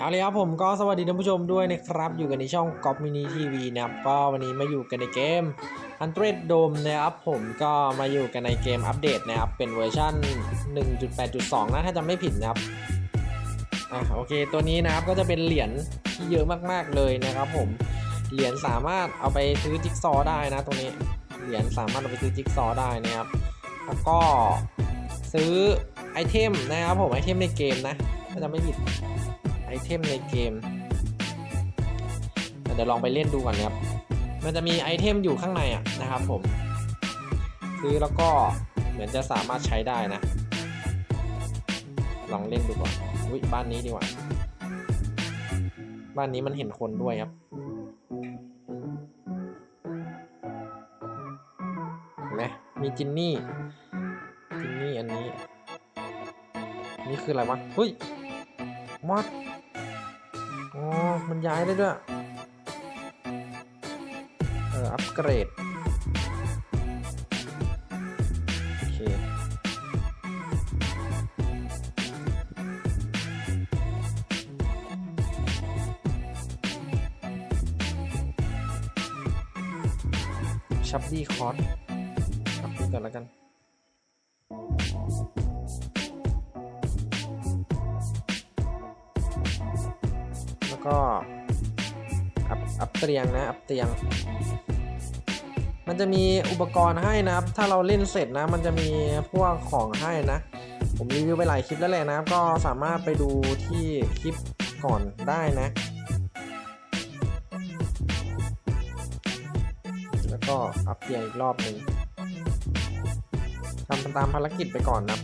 เอาเลยครับผมก็สวัสดีท่านผู้ชมด้วยนะครับ อยู่กันในช่องก๊อปมินิทีวีนะครับก็วันนี้มาอยู่กันในเกม u n d r e d Dome นะครับผมก็มาอยู่กันในเกมอัปเดตนะครับเป็นเวอร์ชัน1.8.2 นะถ้าจำไม่ผิดนะครับอะโอเคตัวนี้นะครับก็จะเป็นเหรียญที่เยอะมากๆเลยนะครับผมเหรียญสามารถเอาไปซื้อจิ๊กซอได้นะตรงนี้เหรียญสามารถเอาไปซื้อจิ๊กซอได้นะครับแล้วก็ซื้อไอเทมนะครับผมไอเทมในเกมนะถ้าจำไม่ผิด ไอเทมในเกมเดี๋ยวลองไปเล่นดูก่อนนะครับ มันจะมีไอเทมอยู่ข้างในอะนะครับผม ซื้อแล้วก็เหมือนจะสามารถใช้ได้นะ ลองเล่นดูก่อน อุ้ยบ้านนี้ดีกว่า บ้านนี้มันเห็นคนด้วยครับเห็นไหมมีจินนี่ จินนี่อันนี้ นี่คืออะไรวะเฮ้ย มอดอ๋อมันย้ายได้ด้วย เออ อัปเกรด โอเค ชับบี้คอร์สอัพนี้ก่อนแล้วกัน แล้วก็อัพอัพเตียงนะอัพเตียง มันจะมีอุปกรณ์ให้นะครับ ถ้าเราเล่นเสร็จนะ มันจะมีพวกของให้นะ ผมรีวิวไปหลายคลิปแล้วแหละนะครับ ก็สามารถไปดูที่คลิปก่อนได้นะ แล้วก็อัพเตียงอีกรอบหนึ่งทำตามภารกิจไปก่อนนะ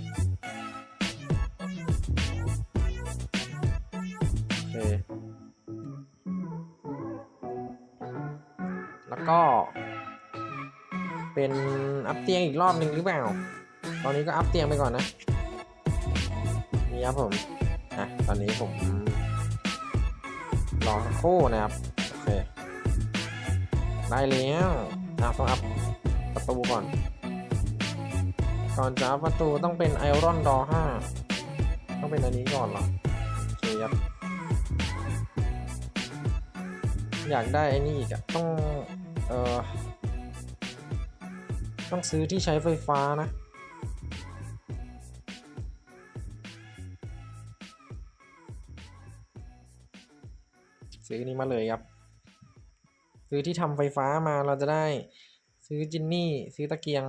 แล้วก็ เป็นอัพเตียงอีกรอบหนึ่งหรือเปล่า ตอนนี้ก็อัพเตียงไปก่อนนะ นี่ครับผมอะตอนนี้ผมรอสักครู่นะครับ โอเค ได้แล้วอะต้องอัพประตูก่อน ก่อนจะอัพประตูต้องเป็นไอรอนดอห้าต้องเป็นอันนี้ก่อนเหรอโอเคครับอยากได้ไอ้นี่อีกอะต้อง เออต้องซื้อที่ใช้ไฟฟ้านะซื้อนี้มาเลยครับ ซื้อที่ทำไฟฟ้ามาเราจะได้ซื้อจินนี่ ซื้อตะเกียง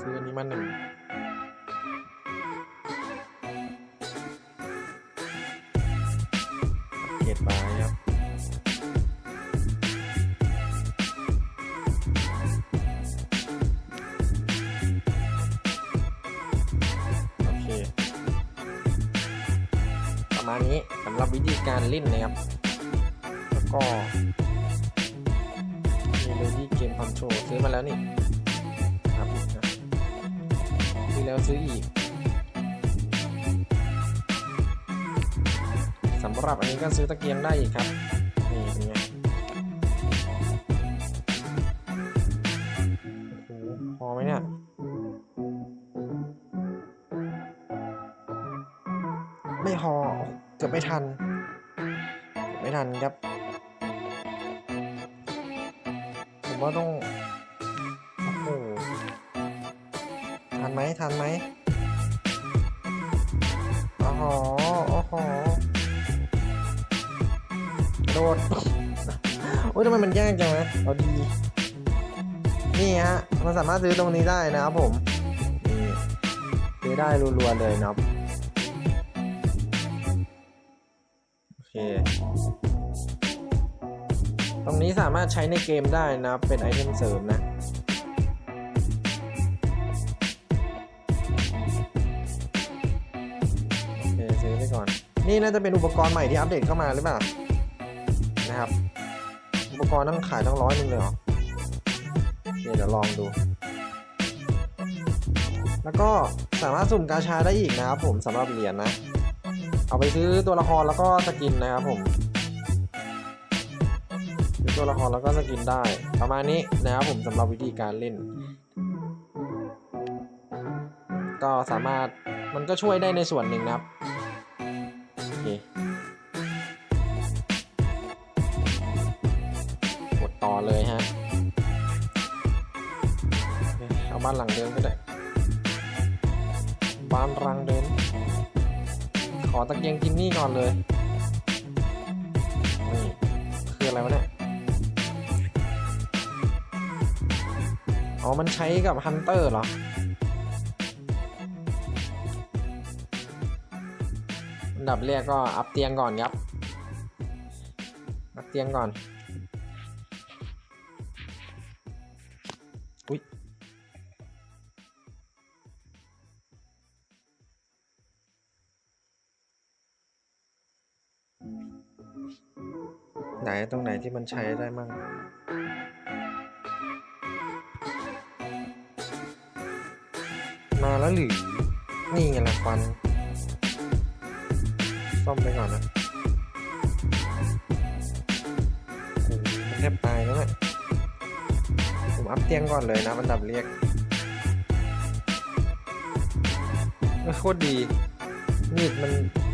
ซื้ออันนี้มาหนึ่ง เก็บไปครับโอเคประมาณนี้สำหรับวิธีการเล่นนะครับ แล้วก็มโลดี้เกมคอนโทรลซื้อมาแล้วนี่ครับนะซื้อแล้วซื้ออีก สำหรับอันนี้ก็ซื้อตะเกียงได้อีกครับ นี่เป็นไงโอ้โหพอไหมเนี่ยไม่พอเกือบไม่ทัน ไม่ทันครับ ผมว่าต้องโอ้โหทันไหมทันไหม โอ้ยทำไมมันยากจังวะเอาดี นี่ฮะ มันสามารถซื้อตรงนี้ได้นะครับผม นี่ซื้อได้รัวๆเลยนะครับ โอเค ตรงนี้สามารถใช้ในเกมได้นะเป็นไอเทมเสริมนะโอเคซื้อไปก่อนนี่น่าจะเป็นอุปกรณ์ใหม่ที่อัปเดตเข้ามาหรือเปล่า กรณ์ต้องขายต้องร้อยหนึ่งเลยเหรอโอเคเดี๋ยวลองดู แล้วก็สามารถสุ่มกาชาได้อีกนะครับผมสำหรับเหรียญนะเอาไปซื้อตัวละครแล้วก็สกินนะครับผมซื้อตัวละครแล้วก็สกินได้ ประมาณนี้นะครับผมสำหรับวิธีการเล่น ก็สามารถมันก็ช่วยได้ในส่วนหนึ่งนะครับโอเค เลยฮะโอเคเอาบ้านหลังเดิมก็ได้ บ้านรังเดิม ขอตะเกียงกินนี่ก่อนเลย นี่คืออะไรวะเนี่ย อ๋อ มันใช้กับฮันเตอร์เหรอ อันดับแรกก็อัพเตียงก่อนครับ อัพเตียงก่อน อุ้ยไหนตรงไหนที่มันใช้ได้มั่งมาแล้วหรือ นี่ไงละควันซ่อมไปก่อนนะโอ้แทบตายแล้วเนี่ย อัพเตียงก่อนเลยนะอันดับเรียกโคตรดีมีดมัน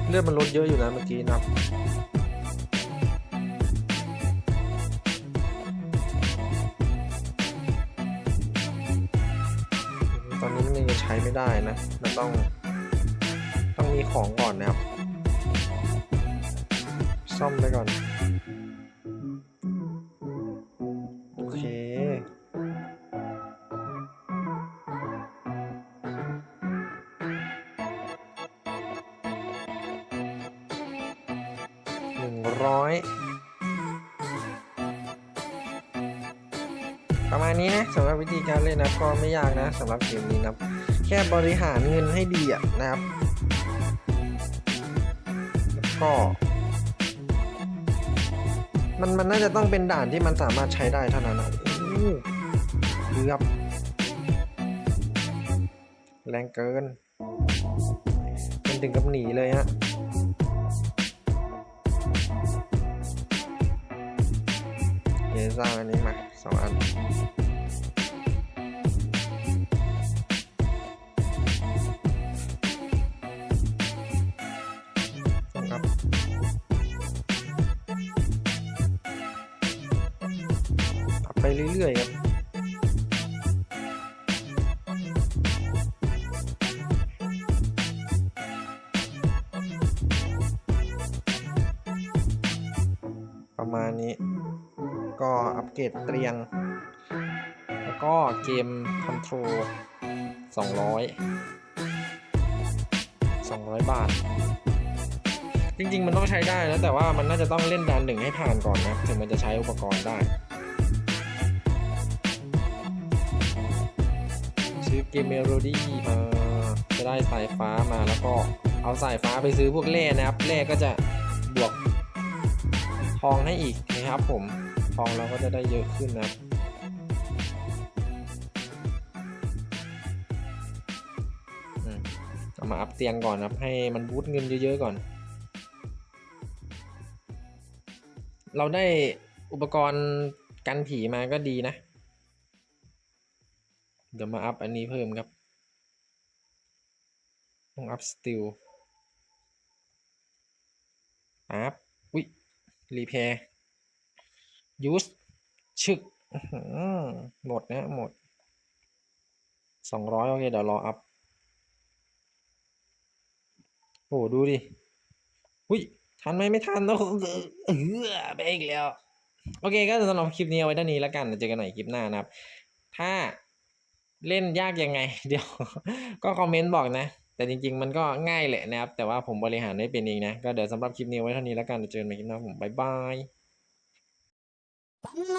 เลือดมันลดเยอะอยู่นะเมื่อกี้นับตอนนี้มันยังใช้ไม่ได้นะ มันต้องต้องมีของก่อนนะครับ ซ่อมไปก่อน ร้อยประมาณนี้นะสำหรับวิธีการเล่นนะก็ไม่ยากนะสำหรับเกมนี้นะแค่บริหารเงินให้ดีอะนะครับ ก็มันมันน่าจะต้องเป็นด่านที่มันสามารถใช้ได้เท่านั้นนะโอ้โหเกือบแรงเกิน มันถึงกับหนีเลยฮะ เดี๋ยวสร้าอันนี้มาสองอันไปเรื่อยๆครับประมาณนี้ ก็อัปเกรดเตียง แล้วก็เกมคอนโทรล200 200 บาท จริง ๆ มันต้องใช้ได้นะ แต่ว่ามันน่าจะต้องเล่นด่านหนึ่งให้ผ่านก่อนนะ ถึงมันจะใช้อุปกรณ์ได้ ซื้อเกมเมโลดี้มาจะได้สายฟ้ามาแล้วก็เอาสายฟ้าไปซื้อพวกแร่นะครับแร่ก็จะบวกทองให้อีกนะครับผม ทองเราก็จะได้เยอะขึ้นนะครับเอามาอัพเตียงก่อนนะครับ ให้มันบูตเงินเยอะๆก่อน เราได้อุปกรณ์กันผีมาก็ดีนะ เดี๋ยวมาอัพอันนี้เพิ่มครับต้องอัพสติลอัพวิรีเพย์ ยูสชึกหมดนะหมดสองร้อยโอเค เดี๋ยวรออัพ โอ้ดูดิอุ้ย ทันไหมไม่ทันนะเออไปอีกแล้ว โอเค ก็สำหรับคลิปนี้เอาไว้เท่านี้แล้วกันเดี๋ยวเจอกันใหม่คลิปหน้านะครับ ถ้าเล่นยากยังไง เดี๋ยว ก็คอมเมนต์บอกนะ แต่จริง ๆ มันก็ง่ายแหละนะครับ แต่ว่าผมบริหารไม่เป็นเองนะ ก็เดี๋ยวสำหรับคลิปนี้ไว้เท่านี้แล้วกันเดี๋ยวเจอกันใหม่คลิปหน้าผมบ๊ายบาย Yeah.